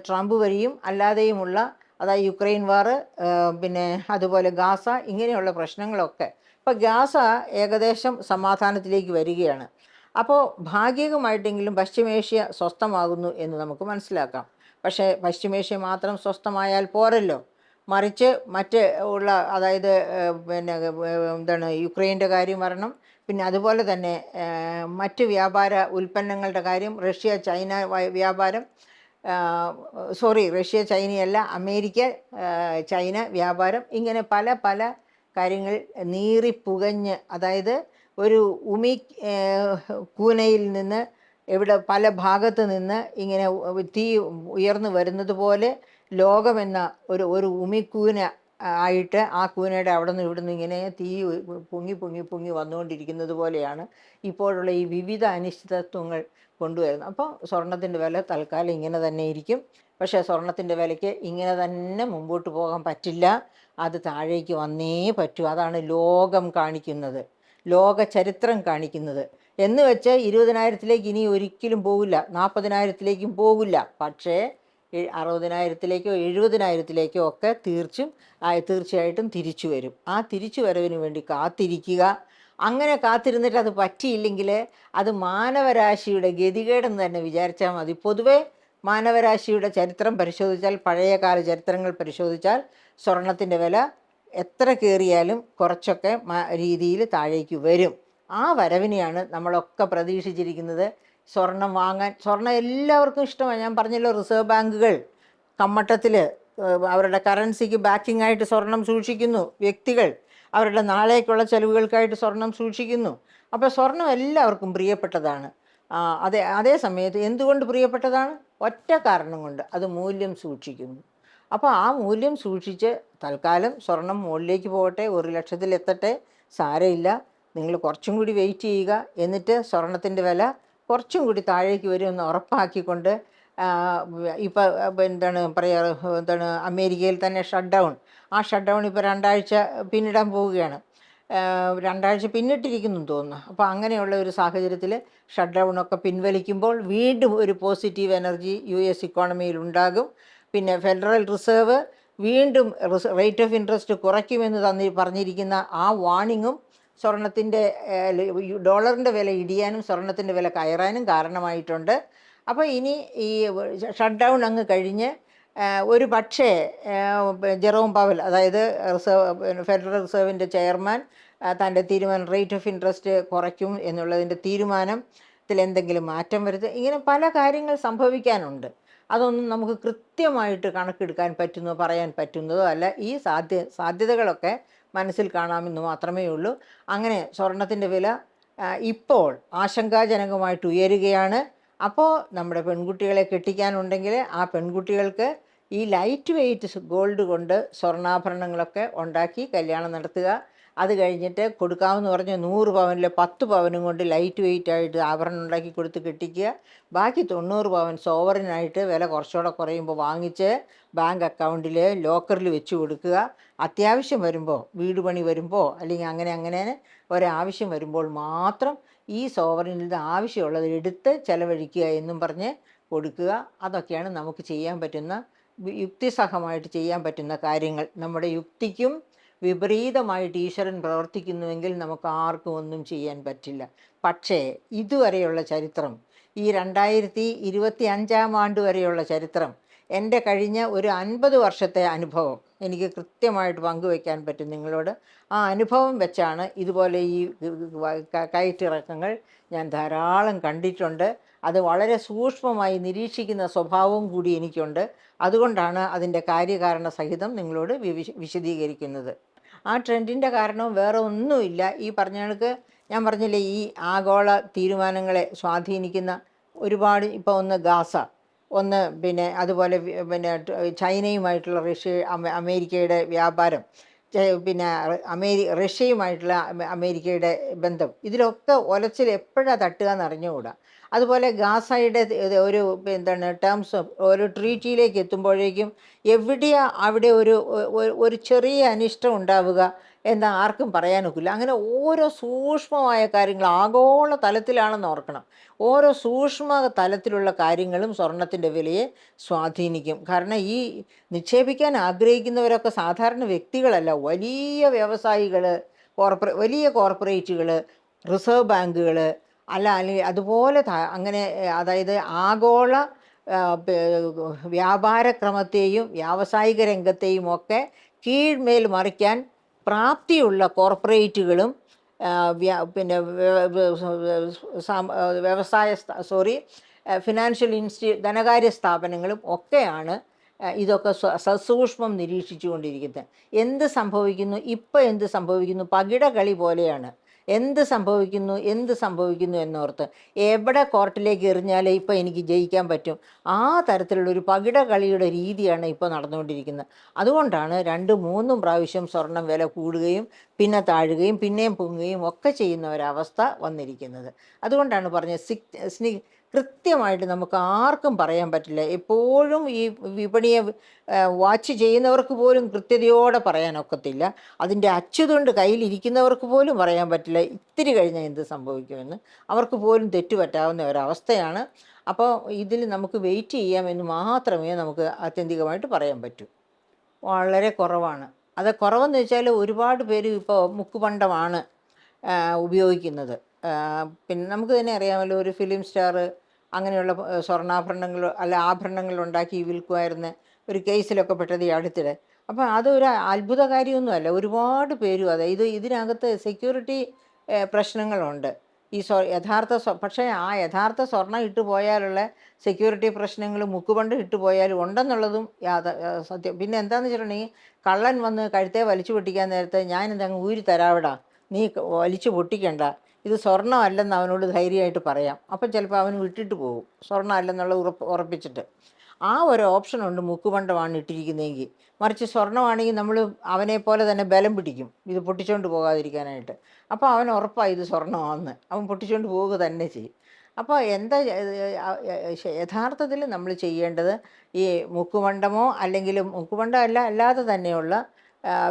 ട്രംപ് വഴിയും അല്ലാതെയുമുള്ള അതായത് യുക്രൈൻ വാർ പിന്നെ അതുപോലെ ഗാസ ഇങ്ങനെയുള്ള പ്രശ്നങ്ങളൊക്കെ ഇപ്പോൾ ഗാസ ഏകദേശം സമാധാനത്തിലേക്ക് വരികയാണ്. അപ്പോൾ ഭാഗികമായിട്ടെങ്കിലും പശ്ചിമേഷ്യ സ്വസ്ഥമാകുന്നു എന്ന് നമുക്ക് മനസ്സിലാക്കാം. പക്ഷേ പശ്ചിമേഷ്യ മാത്രം സ്വസ്ഥമായാൽ പോരല്ലോ. മറിച്ച് മറ്റ് ഉള്ള അതായത് പിന്നെ എന്താണ് യുക്രൈന്റെ കാര്യം വരണം. പിന്നെ അതുപോലെ തന്നെ മറ്റ് വ്യാപാര ഉൽപ്പന്നങ്ങളുടെ കാര്യം റഷ്യ ചൈന വ്യാപാരം സോറി റഷ്യ ചൈനയല്ല അമേരിക്ക ചൈന വ്യാപാരം ഇങ്ങനെ പല പല കാര്യങ്ങൾ നീറിപ്പുകഞ്ഞ് അതായത് ഒരു ഉമി കൂനയിൽ നിന്ന് ഇവിടെ പല ഭാഗത്ത് നിന്ന് ഇങ്ങനെ തീ ഉയർന്നു വരുന്നത് പോലെ ലോകമെന്ന ഒരു ഒരു ഉമിക്കൂന ആയിട്ട് ആ കൂനയുടെ അവിടെ നിന്ന് ഇവിടെ നിന്ന് ഇങ്ങനെ തീ പൊങ്ങി പൊങ്ങി പൊങ്ങി വന്നുകൊണ്ടിരിക്കുന്നത് പോലെയാണ് ഇപ്പോഴുള്ള ഈ വിവിധ അനിശ്ചിതത്വങ്ങൾ കൊണ്ടുവരുന്നത്. അപ്പോൾ സ്വർണത്തിന്റെ വില തൽക്കാലം ഇങ്ങനെ തന്നെ ഇരിക്കും. പക്ഷേ സ്വർണത്തിന്റെ വിലയ്ക്ക് ഇങ്ങനെ തന്നെ മുമ്പോട്ട് പോകാൻ പറ്റില്ല. അത് താഴേക്ക് വന്നേ പറ്റൂ. അതാണ് ലോകം കാണിക്കുന്നത്. ലോക ചരിത്രം കാണിക്കുന്നത്. എന്ന് വെച്ച് ഇരുപതിനായിരത്തിലേക്ക് ഇനി ഒരിക്കലും പോകില്ല നാൽപ്പതിനായിരത്തിലേക്കും പോകില്ല പക്ഷേ അറുപതിനായിരത്തിലേക്കോ എഴുപതിനായിരത്തിലേക്കോ ഒക്കെ തീർച്ചും തീർച്ചയായിട്ടും തിരിച്ചു വരും. ആ തിരിച്ചു വരവിന് വേണ്ടി കാത്തിരിക്കുക. അങ്ങനെ കാത്തിരുന്നിട്ട് അത് പറ്റിയില്ലെങ്കിൽ അത് മാനവരാശിയുടെ ഗതികേടെന്ന് തന്നെ വിചാരിച്ചാൽ മതി. പൊതുവേ മാനവരാശിയുടെ ചരിത്രം പരിശോധിച്ചാൽ പഴയകാല ചരിത്രങ്ങൾ പരിശോധിച്ചാൽ സ്വർണത്തിന്റെ വില എത്ര കയറിയാലും കുറച്ചൊക്കെ രീതിയിൽ താഴേക്ക് വരും. ആ വരവിനെയാണ് നമ്മളൊക്കെ പ്രതീക്ഷിച്ചിരിക്കുന്നത്. സ്വർണം വാങ്ങാൻ സ്വർണം എല്ലാവർക്കും ഇഷ്ടമാണ്. ഞാൻ പറഞ്ഞല്ലോ റിസർവ് ബാങ്കുകൾ കമ്മട്ടത്തിൽ അവരുടെ കറൻസിക്ക് ബാക്കിംഗ് ആയിട്ട് സ്വർണം സൂക്ഷിക്കുന്നു വ്യക്തികൾ. അവരുടെ നാളേക്കുള്ള ചെലവുകൾക്കായിട്ട് സ്വർണം സൂക്ഷിക്കുന്നു. അപ്പോൾ സ്വർണം എല്ലാവർക്കും പ്രിയപ്പെട്ടതാണ്. അതേ അതേ സമയത്ത് എന്തുകൊണ്ട് പ്രിയപ്പെട്ടതാണ്? ഒറ്റ കാരണം കൊണ്ട് അത് മൂല്യം സൂക്ഷിക്കുന്നു. അപ്പോൾ ആ മൂല്യം സൂക്ഷിച്ച് തൽക്കാലം സ്വർണം മുകളിലേക്ക് പോകട്ടെ ഒരു ലക്ഷത്തിലെത്തട്ടെ സാരമില്ല. നിങ്ങൾ കുറച്ചും കൂടി വെയിറ്റ് ചെയ്യുക. എന്നിട്ട് സ്വർണത്തിന്റെ വില കുറച്ചും കൂടി താഴേക്ക് വരുമെന്ന് ഉറപ്പാക്കിക്കൊണ്ട് ഇപ്പോൾ എന്താണ് പറയുക എന്താണ് അമേരിക്കയിൽ തന്നെ ഷട്ട് ഡൗൺ ആ ഷട്ട് ഡൗൺ ഇപ്പോൾ രണ്ടാഴ്ച പിന്നിടാൻ പോവുകയാണ്. രണ്ടാഴ്ച പിന്നിട്ടിരിക്കുന്നു തോന്നുന്നു. അപ്പോൾ അങ്ങനെയുള്ള ഒരു സാഹചര്യത്തിൽ ഷട്ട് ഡൗൺ ഒക്കെ പിൻവലിക്കുമ്പോൾ വീണ്ടും ഒരു പോസിറ്റീവ് എനർജി യു എസ് ഇക്കോണമിയിൽ ഉണ്ടാകും. പിന്നെ ഫെഡറൽ റിസർവ് വീണ്ടും റേറ്റ് ഓഫ് ഇൻട്രസ്റ്റ് കുറയ്ക്കുമെന്ന് തന്നി പറഞ്ഞിരിക്കുന്ന ആ വാണിങ്ങും സ്വർണത്തിന്റെ ഡോളറിന്റെ വില ഇടിയാനും സ്വർണത്തിന്റെ വില കയറാനും കാരണമായിട്ടുണ്ട്. അപ്പോൾ ഇനി ഈ ഷട്ട് ഡൗൺ അങ്ങ് കഴിഞ്ഞ് ഒരു പക്ഷേ ജെറോം പവൽ അതായത് റിസർവ് ഫെഡറൽ റിസർവിന്റെ ചെയർമാൻ തന്റെ തീരുമാനം റേറ്റ് ഓഫ് ഇൻട്രസ്റ്റ് കുറയ്ക്കും എന്നുള്ളതിന്റെ തീരുമാനത്തിൽ എന്തെങ്കിലും മാറ്റം വരുത്തുക ഇങ്ങനെ പല കാര്യങ്ങൾ സംഭവിക്കാനുണ്ട്. അതൊന്നും നമുക്ക് കൃത്യമായിട്ട് കണക്കെടുക്കാൻ പറ്റുന്നതോ പറയാൻ പറ്റുന്നതോ അല്ല. ഈ സാധ്യ സാധ്യതകളൊക്കെ മനസ്സിൽ കാണാമെന്ന് മാത്രമേ ഉള്ളൂ. അങ്ങനെ സ്വർണത്തിന്റെ വില ഇപ്പോൾ ആശങ്കാജനകമായിട്ട് ഉയരുകയാണ്. അപ്പോൾ നമ്മുടെ പെൺകുട്ടികളെ കെട്ടിക്കാനുണ്ടെങ്കിൽ ആ പെൺകുട്ടികൾക്ക് ഈ ലൈറ്റ് വെയ്റ്റ് ഗോൾഡ് കൊണ്ട് സ്വർണാഭരണങ്ങളൊക്കെ ഉണ്ടാക്കി കല്യാണം നടത്തുക അത് കഴിഞ്ഞിട്ട് കൊടുക്കാമെന്ന് പറഞ്ഞ് നൂറ് പവനിൽ പത്ത് പവനും കൊണ്ട് ലൈറ്റ് വെയിറ്റ് ആയിട്ട് ആഭരണം ഉണ്ടാക്കി കൊടുത്ത് കെട്ടിക്കുക. ബാക്കി തൊണ്ണൂറ് പവൻ സോവറിനായിട്ട് വില കുറച്ചുകൂടെ കുറയുമ്പോൾ വാങ്ങിച്ച് ബാങ്ക് അക്കൗണ്ടിൽ ലോക്കറിൽ വെച്ച് കൊടുക്കുക. അത്യാവശ്യം വരുമ്പോൾ വീട് പണി വരുമ്പോൾ അല്ലെങ്കിൽ അങ്ങനെ അങ്ങനെ ഒരാവശ്യം വരുമ്പോൾ മാത്രം ഈ സോവറിനിൽ ആവശ്യമുള്ളത് എടുത്ത് ചിലവഴിക്കുക എന്നും പറഞ്ഞ് കൊടുക്കുക. അതൊക്കെയാണ് നമുക്ക് ചെയ്യാൻ പറ്റുന്ന യുക്തിസഹമായിട്ട് ചെയ്യാൻ പറ്റുന്ന കാര്യങ്ങൾ. നമ്മുടെ യുക്തിക്കും വിപരീതമായിട്ട് ഈശ്വരൻ പ്രവർത്തിക്കുന്നുവെങ്കിൽ നമുക്ക് ആർക്കും ഒന്നും ചെയ്യാൻ പറ്റില്ല. പക്ഷേ ഇതുവരെയുള്ള ചരിത്രം ഈ രണ്ടായിരത്തി ഇരുപത്തി അഞ്ചാം ആണ്ട് വരെയുള്ള ചരിത്രം എന്റെ കഴിഞ്ഞ ഒരു അൻപത് വർഷത്തെ അനുഭവം എനിക്ക് കൃത്യമായിട്ട് പങ്കുവയ്ക്കാൻ പറ്റും നിങ്ങളോട്. ആ അനുഭവം വെച്ചാണ് ഇതുപോലെ ഈ കയറ്റിറക്കങ്ങൾ ഞാൻ ധാരാളം കണ്ടിട്ടുണ്ട്. അത് വളരെ സൂക്ഷ്മമായി നിരീക്ഷിക്കുന്ന സ്വഭാവവും കൂടി എനിക്കുണ്ട്. അതുകൊണ്ടാണ് അതിന്റെ കാര്യകാരണ സഹിതം നിങ്ങളോട് വിശദീകരിക്കുന്നത്. ആ ട്രെൻഡിന്റെ കാരണവും വേറെ ഒന്നുമില്ല. ഈ പറഞ്ഞ കണക്ക് ഞാൻ പറഞ്ഞില്ലേ ഈ ആഗോള തീരുമാനങ്ങളെ സ്വാധീനിക്കുന്ന ഒരുപാട് ഇപ്പോൾ ഒന്ന് ഗാസ ഒന്ന് പിന്നെ അതുപോലെ പിന്നെ ചൈനയുമായിട്ടുള്ള റഷ്യ അമേരിക്കയുടെ വ്യാപാരം പിന്നെ അമേരി റഷ്യയുമായിട്ടുള്ള അമേരിക്കയുടെ ബന്ധം ഇതിലൊക്കെ ഒലച്ചിൽ എപ്പോഴാണ് തട്ടുക എന്ന് അറിഞ്ഞുകൂടാ അതുപോലെ ഗാസയുടെ ഒരു എന്താണ് ടേംസ് ഒരു ട്രീറ്റിയിലേക്ക് എത്തുമ്പോഴേക്കും എവിടെയാ അവിടെ ഒരു ഒരു ചെറിയ അനിഷ്ടം ഉണ്ടാവുക എന്ന് ആർക്കും പറയാനൊക്കില്ല അങ്ങനെ ഓരോ സൂക്ഷ്മമായ കാര്യങ്ങൾ ആഗോള തലത്തിലാണെന്ന് ഓർക്കണം. ഓരോ സൂക്ഷ്മ തലത്തിലുള്ള കാര്യങ്ങളും സ്വർണത്തിന്റെ വിലയെ സ്വാധീനിക്കും. കാരണം ഈ നിക്ഷേപിക്കാൻ ആഗ്രഹിക്കുന്നവരൊക്കെ സാധാരണ വ്യക്തികളല്ല. വലിയ വ്യവസായികൾ കോർപ്പറേ വലിയ കോർപ്പറേറ്റുകൾ റിസർവ് ബാങ്കുകൾ അല്ല അല്ലെങ്കിൽ അതുപോലെ അങ്ങനെ അതായത് ആഗോള വ്യാപാര ക്രമത്തെയും വ്യാപാരക്രമത്തെയും വ്യാവസായിക രംഗത്തെയും ഒക്കെ കീഴ്മേൽ മറിക്കാൻ പ്രാപ്തിയുള്ള കോർപ്പറേറ്റുകളും പിന്നെ വ്യവസായ സോറി ഫിനാൻഷ്യൽ ഇൻസ്റ്റി ധനകാര്യ സ്ഥാപനങ്ങളും ഒക്കെയാണ് ഇതൊക്കെ സസൂക്ഷ്മം നിരീക്ഷിച്ചുകൊണ്ടിരിക്കുന്നത്. എന്ത് സംഭവിക്കുന്നു? ഇപ്പോൾ എന്ത് സംഭവിക്കുന്നു? പകിട കളി പോലെയാണ്. എന്ത് സംഭവിക്കുന്നു എന്ത് സംഭവിക്കുന്നു എന്നോർത്ത് എവിടെ കോർട്ടിലേക്ക് എറിഞ്ഞാലേ ഇപ്പോൾ എനിക്ക് ജയിക്കാൻ പറ്റും? ആ തരത്തിലുള്ള ഒരു പകിട കളിയുടെ രീതിയാണ് ഇപ്പോൾ നടന്നുകൊണ്ടിരിക്കുന്നത്. അതുകൊണ്ടാണ് രണ്ട് മൂന്നും പ്രാവശ്യം സ്വർണം വില കൂടുകയും പിന്നെ താഴുകയും പിന്നെയും പൊങ്ങുകയും ഒക്കെ ചെയ്യുന്ന ഒരവസ്ഥ വന്നിരിക്കുന്നത്. അതുകൊണ്ടാണ് പറഞ്ഞത് സിക് സ്നി കൃത്യമായിട്ട് നമുക്ക് ആർക്കും പറയാൻ പറ്റില്ല. എപ്പോഴും ഈ വിപണിയെ വാച്ച് ചെയ്യുന്നവർക്ക് പോലും കൃത്യതയോടെ പറയാനൊക്കത്തില്ല അതിന്റെ അച്ചുതൊണ്ട് കയ്യിലിരിക്കുന്നവർക്ക് പോലും പറയാൻ പറ്റില്ല. ഇത്തിരി കഴിഞ്ഞാൽ എന്ത് സംഭവിക്കുമെന്ന്. അവർക്ക് പോലും തെറ്റുപറ്റാവുന്ന ഒരവസ്ഥയാണ്. അപ്പോൾ ഇതിൽ നമുക്ക് വെയിറ്റ് ചെയ്യാമെന്ന് മാത്രമേ നമുക്ക് ആത്യന്തികമായിട്ട് പറയാൻ പറ്റൂ. വളരെ കുറവാണ്. അത് കുറവെന്ന് വെച്ചാൽ ഒരുപാട് പേര് ഇപ്പോൾ മുക്കുപണ്ടമാണ് ഉപയോഗിക്കുന്നത്. പിന്നെ നമുക്ക് തന്നെ അറിയാമല്ലോ ഒരു ഫിലിം സ്റ്റാർ അങ്ങനെയുള്ള സ്വർണാഭരണങ്ങൾ അല്ല ആഭരണങ്ങൾ ഉണ്ടാക്കി വിൽക്കുമായിരുന്ന ഒരു കേസിലൊക്കെ പെട്ടത് ഈ അടുത്തിടെ. അപ്പോൾ അതൊരു അത്ഭുത കാര്യമൊന്നുമല്ല. ഒരുപാട് പേരും അതെ ഇത് ഇതിനകത്ത് സെക്യൂരിറ്റി പ്രശ്നങ്ങളുണ്ട്. ഈ സ്വ യഥാർത്ഥ പക്ഷേ ആ യഥാർത്ഥ സ്വർണം ഇട്ട് പോയാലുള്ള സെക്യൂരിറ്റി പ്രശ്നങ്ങൾ മുക്കുപണ്ട് ഇട്ട് പോയാലും ഉണ്ടെന്നുള്ളതും യാത സത്യം. പിന്നെ എന്താണെന്ന് വെച്ചിട്ടുണ്ടെങ്കിൽ കള്ളൻ വന്ന് കഴുത്തെ വലിച്ചു പൊട്ടിക്കാൻ നേരത്തെ ഇതങ്ങ് ഊരി തരാവിടാ നീ വലിച്ചു പൊട്ടിക്കണ്ട. ഇത് സ്വർണമല്ലെന്ന് അവനോട് ധൈര്യമായിട്ട് പറയാം. അപ്പം ചിലപ്പോൾ അവൻ വിട്ടിട്ട് പോകും. സ്വർണമല്ലെന്നുള്ള ഉറപ്പ് ഉറപ്പിച്ചിട്ട്. ആ ഒരു ഓപ്ഷനുണ്ട് മുക്കുപണ്ടമാണ് ഇട്ടിരിക്കുന്നതെങ്കിൽ. മറിച്ച് സ്വർണമാണെങ്കിൽ നമ്മൾ അവനെ പോലെ തന്നെ ബലം പിടിക്കും. ഇത് പൊട്ടിച്ചുകൊണ്ട് പോകാതിരിക്കാനായിട്ട്. അപ്പോൾ അവൻ ഉറപ്പായി ഇത് സ്വർണമാണെന്ന് അവൻ പൊട്ടിച്ചുകൊണ്ട് പോവുക തന്നെ ചെയ്യും. അപ്പോൾ എന്താ യഥാർത്ഥത്തിൽ നമ്മൾ ചെയ്യേണ്ടത് ഈ മുക്കുമണ്ഡമോ അല്ലെങ്കിൽ മുക്കുമണ്ഡമല്ല അല്ലാതെ തന്നെയുള്ള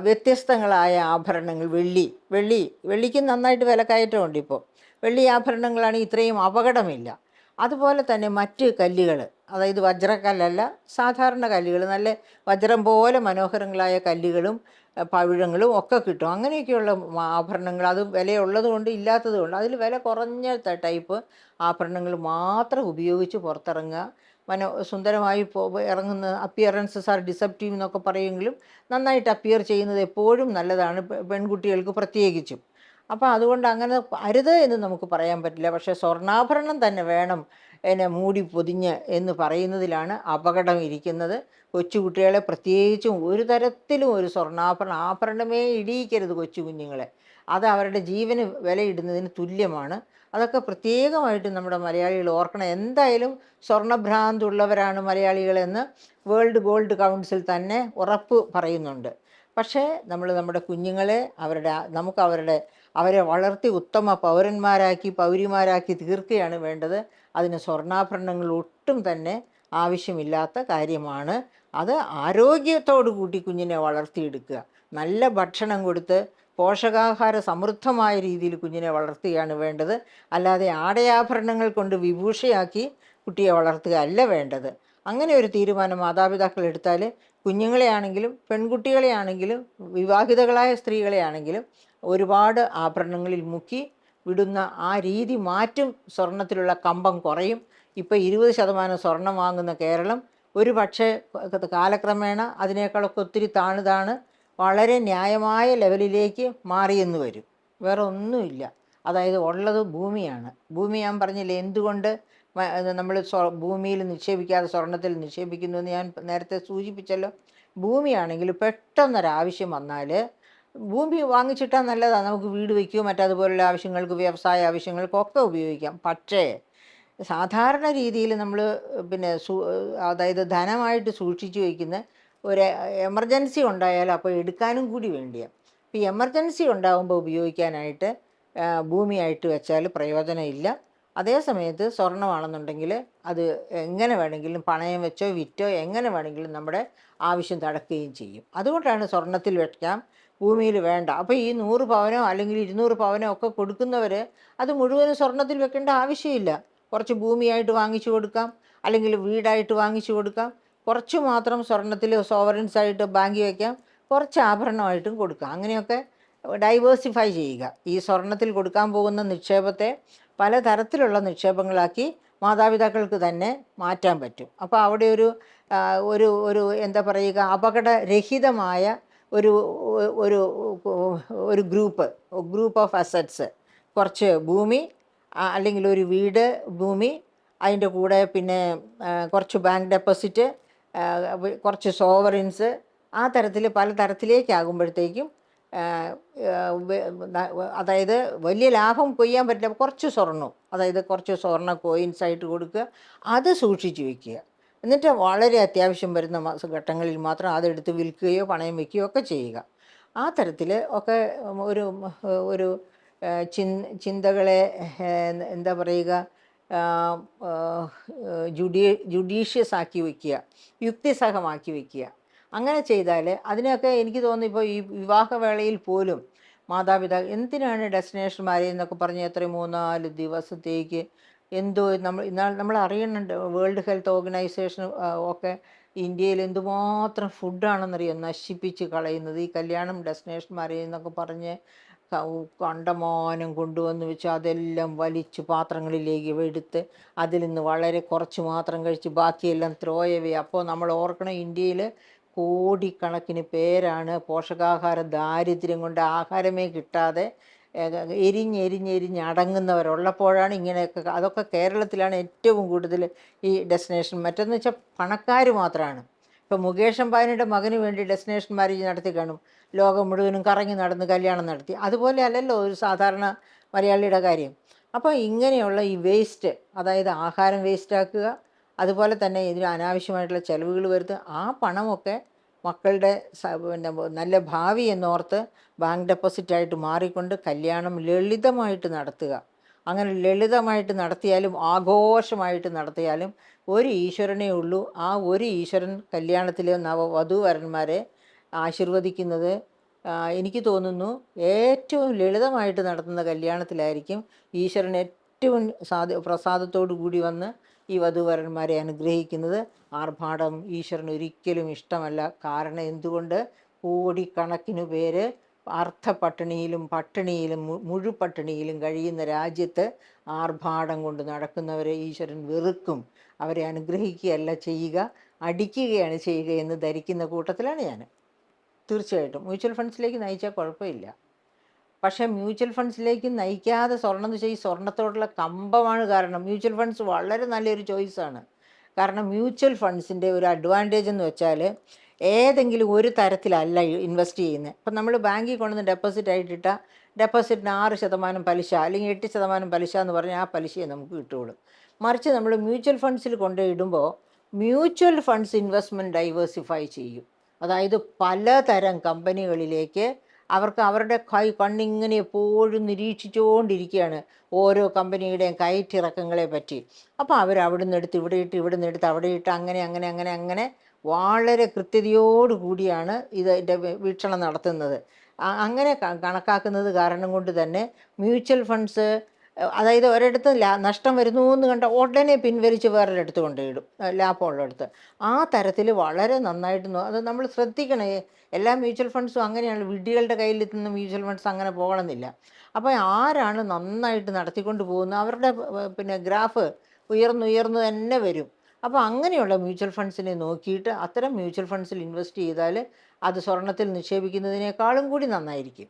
വ്യത്യസ്തങ്ങളായ ആഭരണങ്ങൾ വെള്ളി വെള്ളി വെള്ളിക്ക് നന്നായിട്ട് വിലക്കയറ്റമുണ്ട് ഇപ്പോൾ. വെള്ളി ആഭരണങ്ങളാണ് ഇത്രയും അപകടമില്ല. അതുപോലെ തന്നെ മറ്റ് കല്ലുകൾ അതായത് വജ്രക്കല്ലല്ല സാധാരണ കല്ലുകൾ നല്ല വജ്രം പോലെ മനോഹരങ്ങളായ കല്ലുകളും പവിഴങ്ങളും ഒക്കെ കിട്ടും. അങ്ങനെയൊക്കെയുള്ള ആഭരണങ്ങൾ അത് വിലയുള്ളത് കൊണ്ട് ഇല്ലാത്തത് കൊണ്ട് അതിൽ വില കുറഞ്ഞ ടൈപ്പ് ആഭരണങ്ങൾ മാത്രം ഉപയോഗിച്ച് പുറത്തിറങ്ങുക. മനോ സുന്ദരമായി പോ ഇറങ്ങുന്ന അപ്പിയറൻസസ് ആർ ഡിസപ്റ്റീവ് എന്നൊക്കെ പറയുമെങ്കിലും നന്നായിട്ട് അപ്പിയർ ചെയ്യുന്നത് എപ്പോഴും നല്ലതാണ്. പെൺകുട്ടികൾക്ക് പ്രത്യേകിച്ചും. അപ്പോൾ അതുകൊണ്ട് അങ്ങനെ അരുത് എന്ന് നമുക്ക് പറയാൻ പറ്റില്ല. പക്ഷേ സ്വർണാഭരണം തന്നെ വേണം എന്നെ മൂടി പൊതിഞ്ഞ് എന്ന് പറയുന്നതിലാണ് അപകടം ഇരിക്കുന്നത്. കൊച്ചുകുട്ടികളെ പ്രത്യേകിച്ചും ഒരു തരത്തിലും ഒരു സ്വർണാഭരണം ആഭരണമേ ഇടിയിക്കരുത് കൊച്ചു കുഞ്ഞുങ്ങളെ അത് അവരുടെ ജീവന് വിലയിടുന്നതിന് തുല്യമാണ്. അതൊക്കെ പ്രത്യേകമായിട്ട് നമ്മുടെ മലയാളികൾ ഓർക്കണം. എന്തായാലും സ്വർണഭ്രാന്തുള്ളവരാണ് മലയാളികളെന്ന് വേൾഡ് ഗോൾഡ് കൗൺസിൽ തന്നെ ഉറപ്പ് പറയുന്നുണ്ട്. പക്ഷേ നമ്മൾ നമ്മുടെ കുഞ്ഞുങ്ങളെ അവരുടെ നമുക്ക് അവരുടെ അവരെ വളർത്തി ഉത്തമ പൗരന്മാരാക്കി പൗരിമാരാക്കി തീർക്കുകയാണ് വേണ്ടത്. അതിന് സ്വർണാഭരണങ്ങൾ ഒട്ടും തന്നെ ആവശ്യമില്ലാത്ത കാര്യമാണ്. അത് ആരോഗ്യത്തോടു കൂട്ടി കുഞ്ഞിനെ വളർത്തിയെടുക്കുക. നല്ല ഭക്ഷണം കൊടുത്ത് പോഷകാഹാര സമൃദ്ധമായ രീതിയിൽ കുഞ്ഞിനെ വളർത്തുകയാണ് വേണ്ടത്. അല്ലാതെ ആടയാഭരണങ്ങൾ കൊണ്ട് വിഭൂഷയാക്കി കുട്ടിയെ വളർത്തുക അല്ല വേണ്ടത്. അങ്ങനെ ഒരു തീരുമാനം മാതാപിതാക്കൾ എടുത്താൽ കുഞ്ഞുങ്ങളെയാണെങ്കിലും പെൺകുട്ടികളെയാണെങ്കിലും വിവാഹിതകളായ സ്ത്രീകളെയാണെങ്കിലും ഒരുപാട് ആഭരണങ്ങളിൽ മുക്കി വിടുന്ന ആ രീതി മാറ്റും. സ്വർണത്തിലുള്ള കമ്പം കുറയും. ഇപ്പോൾ ഇരുപത് ശതമാനം സ്വർണം വാങ്ങുന്ന കേരളം ഒരു പക്ഷേ കാലക്രമേണ അതിനേക്കാളൊക്കെ ഒത്തിരി താണുതാണ് താണ് വളരെ ന്യായമായ ലെവലിലേക്ക് മാറിയെന്ന് വരും. വേറെ ഒന്നുമില്ല. അതായത് ഉള്ളത് ഭൂമിയാണ്. ഭൂമി ഞാൻ പറഞ്ഞില്ലേ എന്തുകൊണ്ട് നമ്മൾ ഭൂമിയിൽ നിക്ഷേപിക്കാതെ സ്വർണത്തിൽ നിക്ഷേപിക്കുന്നു എന്ന് ഞാൻ നേരത്തെ സൂചിപ്പിച്ചല്ലോ. ഭൂമിയാണെങ്കിൽ പെട്ടെന്നൊരാവശ്യം വന്നാൽ ഭൂമി വാങ്ങിച്ചിട്ടാൽ നല്ലതാണ്. നമുക്ക് വീട് വയ്ക്കുകയോ മറ്റതുപോലുള്ള ആവശ്യങ്ങൾക്ക് വ്യവസായ ആവശ്യങ്ങൾക്കൊക്കെ ഉപയോഗിക്കാം. പക്ഷേ സാധാരണ രീതിയിൽ നമ്മൾ പിന്നെ അതായത് ധനമായിട്ട് സൂക്ഷിച്ചു വയ്ക്കുന്ന ഒരു എമർജൻസി ഉണ്ടായാൽ അപ്പോൾ എടുക്കാനും കൂടി വേണ്ടിയാണ് ഇപ്പോൾ എമർജൻസി ഉണ്ടാകുമ്പോൾ ഉപയോഗിക്കാനായിട്ട് ഭൂമിയായിട്ട് വെച്ചാൽ പ്രയോജനമില്ല. അതേ സമയത്ത് സ്വർണമാണെന്നുണ്ടെങ്കിൽ അത് എങ്ങനെ വേണമെങ്കിലും പണയം വെച്ചോ വിറ്റോ എങ്ങനെ വേണമെങ്കിലും നമ്മുടെ ആവശ്യം തടക്കുകയും ചെയ്യും. അതുകൊണ്ടാണ് സ്വർണത്തിൽ വെക്കാം ഭൂമിയിൽ വേണ്ട. അപ്പോൾ ഈ നൂറ് പവനോ അല്ലെങ്കിൽ ഇരുന്നൂറ് പവനോ ഒക്കെ കൊടുക്കുന്നവർ അത് മുഴുവനും സ്വർണത്തിൽ വെക്കേണ്ട ആവശ്യമില്ല. കുറച്ച് ഭൂമിയായിട്ട് വാങ്ങിച്ചു കൊടുക്കാം അല്ലെങ്കിൽ വീടായിട്ട് വാങ്ങിച്ചു കൊടുക്കാം. കുറച്ച് മാത്രം സ്വർണത്തിൽ സോവറൻസ് ആയിട്ട് ബാങ്കിൽ വയ്ക്കാം കുറച്ച് ആഭരണമായിട്ടും കൊടുക്കാം. അങ്ങനെയൊക്കെ ഡൈവേഴ്സിഫൈ ചെയ്യുക. ഈ സ്വർണത്തിൽ കൊടുക്കാൻ പോകുന്ന നിക്ഷേപത്തെ പലതരത്തിലുള്ള നിക്ഷേപങ്ങളാക്കി മാതാപിതാക്കൾക്ക് തന്നെ മാറ്റാൻ പറ്റും. അപ്പോൾ അവിടെ ഒരു ഒരു ഒരു എന്താ പറയുക അപകടരഹിതമായ ഒരു ഒരു ഒരു ഗ്രൂപ്പ് ഗ്രൂപ്പ് ഓഫ് അസറ്റ്സ്. കുറച്ച് ഭൂമി അല്ലെങ്കിൽ ഒരു വീട് ഭൂമി അതിന്റെ കൂടെ പിന്നെ കുറച്ച് ബാങ്ക് ഡെപ്പോസിറ്റ് കുറച്ച് സോവറിൻസ് ആ തരത്തിൽ പല തരത്തിലേക്കാകുമ്പോഴത്തേക്കും അതായത് വലിയ ലാഭം കൊയ്യാൻ പറ്റില്ല. കുറച്ച് സ്വർണം അതായത് കുറച്ച് സ്വർണ കോയിൻസ് ആയിട്ട് കൊടുക്കുക. അത് സൂക്ഷിച്ച് വെക്കുക. എന്നിട്ട് വളരെ അത്യാവശ്യം വരുന്ന ഘട്ടങ്ങളിൽ മാത്രം അതെടുത്ത് വിൽക്കുകയോ പണയം വയ്ക്കുകയോ ഒക്കെ ചെയ്യുക. ആ തരത്തിൽ ഒക്കെ ഒരു ഒരു ചിന്തകളെ എന്താ പറയുക ജുഡി ജുഡീഷ്യസ് ആക്കി വയ്ക്കുക യുക്തിസഹമാക്കി വയ്ക്കുക അങ്ങനെ ചെയ്താൽ അതിനൊക്കെ എനിക്ക് തോന്നുന്നു ഇപ്പോൾ ഈ വിവാഹവേളയിൽ പോലും മാതാപിതാക്കൾ എന്തിനാണ് ഡെസ്റ്റിനേഷന്മാരെ എന്നൊക്കെ പറഞ്ഞ് എത്ര മൂന്നാൽ ദിവസത്തേക്ക് എന്തോ നമ്മൾ ഇന്നാൾ നമ്മൾ അറിയുന്നുണ്ട് വേൾഡ് ഹെൽത്ത് ഓർഗനൈസേഷൻ ഒക്കെ ഇന്ത്യയിൽ എന്തുമാത്രം ഫുഡാണെന്നറിയാം നശിപ്പിച്ച് കളയുന്നത്. ഈ കല്യാണം ഡെസ്റ്റിനേഷന്മാരെ എന്നൊക്കെ പറഞ്ഞ് കണ്ടമാനം കൊണ്ടുവന്ന് വെച്ച് അതെല്ലാം വലിച്ച് പാത്രങ്ങളിലേക്ക് എടുത്ത് അതിൽ നിന്ന് വളരെ കുറച്ച് മാത്രം കഴിച്ച് ബാക്കിയെല്ലാം ത്രോയവേ അപ്പോൾ നമ്മൾ ഓർക്കണം ഇന്ത്യയിൽ കോടിക്കണക്കിന് പേരാണ് പോഷകാഹാര ദാരിദ്ര്യം കൊണ്ട് ആഹാരമേ കിട്ടാതെ എരിഞ്ഞെരിഞ്ഞെരിഞ്ഞ് അടങ്ങുന്നവരുള്ളപ്പോഴാണ് ഇങ്ങനെയൊക്കെ അതൊക്കെ കേരളത്തിലാണ് ഏറ്റവും കൂടുതൽ ഈ ഡെസ്റ്റിനേഷൻ മറ്റെന്ന് വെച്ചാൽ പണക്കാർ മാത്രമാണ് ഇപ്പോൾ മുകേഷ് അംബാനിയുടെ മകന് വേണ്ടി ഡെസ്റ്റിനേഷൻ മാരേജ് നടത്തി കാണും. ലോകം മുഴുവനും കറങ്ങി നടന്ന് കല്യാണം നടത്തി. അതുപോലെ അല്ലല്ലോ ഒരു സാധാരണ മലയാളിയുടെ കാര്യം. അപ്പോൾ ഇങ്ങനെയുള്ള ഈ വേസ്റ്റ് അതായത് ആഹാരം വേസ്റ്റാക്കുക അതുപോലെ തന്നെ ഇതിന് അനാവശ്യമായിട്ടുള്ള ചിലവുകൾ വരുത്തുക ആ പണമൊക്കെ മക്കളുടെ പിന്നെ നല്ല ഭാവി എന്നോർത്ത് ബാങ്ക് ഡെപ്പോസിറ്റായിട്ട് മാറിക്കൊണ്ട് കല്യാണം ലളിതമായിട്ട് നടത്തുക. അങ്ങനെ ലളിതമായിട്ട് നടത്തിയാലും ആഘോഷമായിട്ട് നടത്തിയാലും ഒരു ഈശ്വരനേ ഉള്ളൂ. ആ ഒരു ഈശ്വരൻ കല്യാണത്തിലെ നവവധൂവരന്മാരെ ആശീർവദിക്കുന്നത് ആ, എനിക്ക് തോന്നുന്നു ഏറ്റവും ലളിതമായിട്ട് നടത്തുന്ന കല്യാണത്തിലായിരിക്കും ഈശ്വരൻ ഏറ്റവും സാധ പ്രസാദത്തോടു കൂടി വന്ന് ഈ വധുവരന്മാരെ അനുഗ്രഹിക്കുന്നത്. ആർഭാടം ഈശ്വരന് ഒരിക്കലും ഇഷ്ടമല്ല. കാരണം എന്തുകൊണ്ട്? കോടിക്കണക്കിന് പേര് അർത്ഥ പട്ടിണിയിലും മുഴുപട്ടിണിയിലും കഴിയുന്ന രാജ്യത്ത് ആർഭാടം കൊണ്ട് നടക്കുന്നവരെ ഈശ്വരൻ വെറുക്കും. അവരെ അനുഗ്രഹിക്കുകയല്ല ചെയ്യുക അടിക്കുകയാണ് ചെയ്യുക എന്ന് ധരിക്കുന്ന കൂട്ടത്തിലാണ് ഞാൻ. തീർച്ചയായിട്ടും. മ്യൂച്വൽ ഫണ്ട്സിലേക്ക് നയിച്ചാൽ കുഴപ്പമില്ല. പക്ഷേ മ്യൂച്വൽ ഫണ്ട്സിലേക്ക് നയിക്കാതെ സ്വർണം എന്ന് വെച്ചാൽ ഈ സ്വർണത്തോടുള്ള കമ്പമാണ് കാരണം. മ്യൂച്വൽ ഫണ്ട്സ് വളരെ നല്ലൊരു ചോയ്സാണ്. കാരണം മ്യൂച്വൽ ഫണ്ട്സിന്റെ ഒരു അഡ്വാന്റേജ് എന്ന് വെച്ചാൽ ഏതെങ്കിലും ഒരു തരത്തിലല്ല ഇൻവെസ്റ്റ് ചെയ്യുന്നത്. ഇപ്പം നമ്മൾ ബാങ്കിൽ കൊണ്ടുവന്ന് ഡെപ്പോസിറ്റ് ആയിട്ടിട്ട ഡെപ്പോസിറ്റിന് ആറ് ശതമാനം പലിശ അല്ലെങ്കിൽ എട്ട് ശതമാനം പലിശ എന്ന് പറഞ്ഞാൽ ആ പലിശയെ നമുക്ക് കിട്ടുകയുള്ളൂ. മറിച്ച് നമ്മൾ മ്യൂച്വൽ ഫണ്ട്സിൽ കൊണ്ടുപോയിടുമ്പോൾ മ്യൂച്വൽ ഫണ്ട്സ് ഇൻവെസ്റ്റ്മെന്റ് ഡൈവേഴ്സിഫൈ ചെയ്യും. അതായത് പലതരം കമ്പനികളിലേക്ക് അവർക്ക് അവരുടെ കൈ കണ്ണിങ്ങനെ എപ്പോഴും നിരീക്ഷിച്ചുകൊണ്ടിരിക്കുകയാണ് ഓരോ കമ്പനിയുടെയും കയറ്റിറക്കങ്ങളെ പറ്റി. അപ്പോൾ അവർ അവിടെ നിന്ന് എടുത്ത് ഇവിടെ ഇട്ട് ഇവിടെ നിന്ന് എടുത്ത് അവിടെ ഇട്ട് അങ്ങനെ അങ്ങനെ അങ്ങനെ അങ്ങനെ വളരെ കൃത്യതയോട് കൂടിയാണ് ഇത് ഇതിന്റെ വീക്ഷണം നടത്തുന്നത്. അങ്ങനെ കണക്കാക്കുന്നത് കാരണം കൊണ്ട് തന്നെ മ്യൂച്വൽ ഫണ്ട്സ് അതായത് ഒരിടത്ത് ലാ നഷ്ടം വരുന്നു എന്ന് കണ്ട ഉടനെ പിൻവലിച്ച് വേറൊരിടത്ത് കൊണ്ടുപോയിടും ഏഹ് ലാഭമുള്ളിടത്ത് ആ തരത്തിൽ വളരെ നന്നായിട്ട് അത് നമ്മൾ ശ്രദ്ധിക്കണേ എല്ലാ മ്യൂച്വൽ ഫണ്ട്സും അങ്ങനെയാണ് വിഡ്ഢികളുടെ കയ്യിൽ നിന്ന് മ്യൂച്വൽ ഫണ്ട്സ് അങ്ങനെ പോകണമെന്നില്ല. അപ്പോൾ ആരാണ് നന്നായിട്ട് നടത്തിക്കൊണ്ട് പോകുന്നത്? അവരുടെ പിന്നെ ഗ്രാഫ് ഉയർന്നുയർന്നു തന്നെ വരും. അപ്പോൾ അങ്ങനെയുള്ള മ്യൂച്വൽ ഫണ്ട്സിനെ നോക്കിയിട്ട് അത്തരം മ്യൂച്വൽ ഫണ്ട്സിൽ ഇൻവെസ്റ്റ് ചെയ്താൽ അത് സ്വർണത്തിൽ നിക്ഷേപിക്കുന്നതിനേക്കാളും കൂടി നന്നായിരിക്കും.